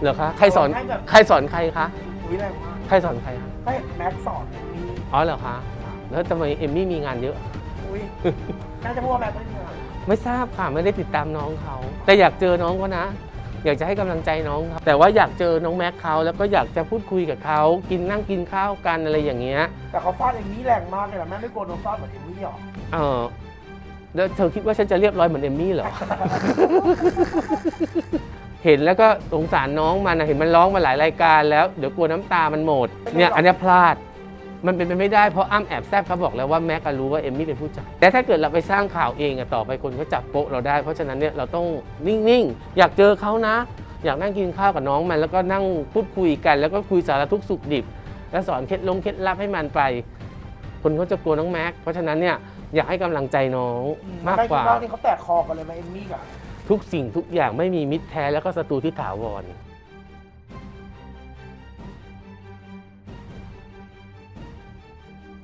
เหรอคะใครสอนให้แบบ ใครสอนใครคะวิแรงมากใครสอนใครคะให้แม็กซ์สอนมีอ๋อเหรอคะแล้วทำไมเอมมี่มีงานเยอะ อุ้ยน่าจะพูดว่าแม็กซ์ไม่มีงานไม่ทราบค่ะไม่ได้ติดตามน้องเขา แต่อยากเจอน้องเขานะ อยากจะให้กำลังใจน้องเขาแต่ว่าอยากเจอน้องแม็กเขาแล้วก็อยากจะพูดคุยกับเขากินนั่งกินข้าวกันอะไรอย่างเงี้ยแต่เขาฟาดเอมมี่แรงมากเลยนะแม่ไม่กลัวโดนฟาดเหมือนเอมมี่หรอเออแล้วเธอคิดว่าฉันจะเรียบร้อยเหมือนเอมมี่เหรอ เห็นแล้วก็สงสารน้องมันนะเห็นมันร้องมาหลายรายการแล้วเดี๋ยวกลัวน้ำตามันหมดเนี่ยอันเนี้ยพลาด มันเป็นไปไม่ได้เพราะอ้ำแอบแซบเขาบอกแล้วว่าแม็กก็รู้ว่าเอมมี่เป็นผู้จัดแต่ถ้าเกิดเราไปสร้างข่าวเองอะต่อไปคนก็จับโป๊ะเราได้ เพราะฉะนั้นเนี่ยเราต้องนิ่งๆ อยากเจอเขานะ อยากนั่งกินข้าวกับน้องมัน แล้วก็นั่งพูดคุยกัน แล้วก็คุยสารทุกข์สุขดิบ แล้วสอนเคล็ดลงเคล็ดลับให้มันไป คนเขาจะกลัวน้องแม็กเพราะฉะนั้นเนี่ยอยากให้กำลังใจน้องมากกว่าแม่คิดนี่เขาแตกคอกันเลยไหมเอมมี่กับ ทุกสิ่งทุกอย่างไม่มีมิตรแท้แล้วก็ศัตรูที่ถาวร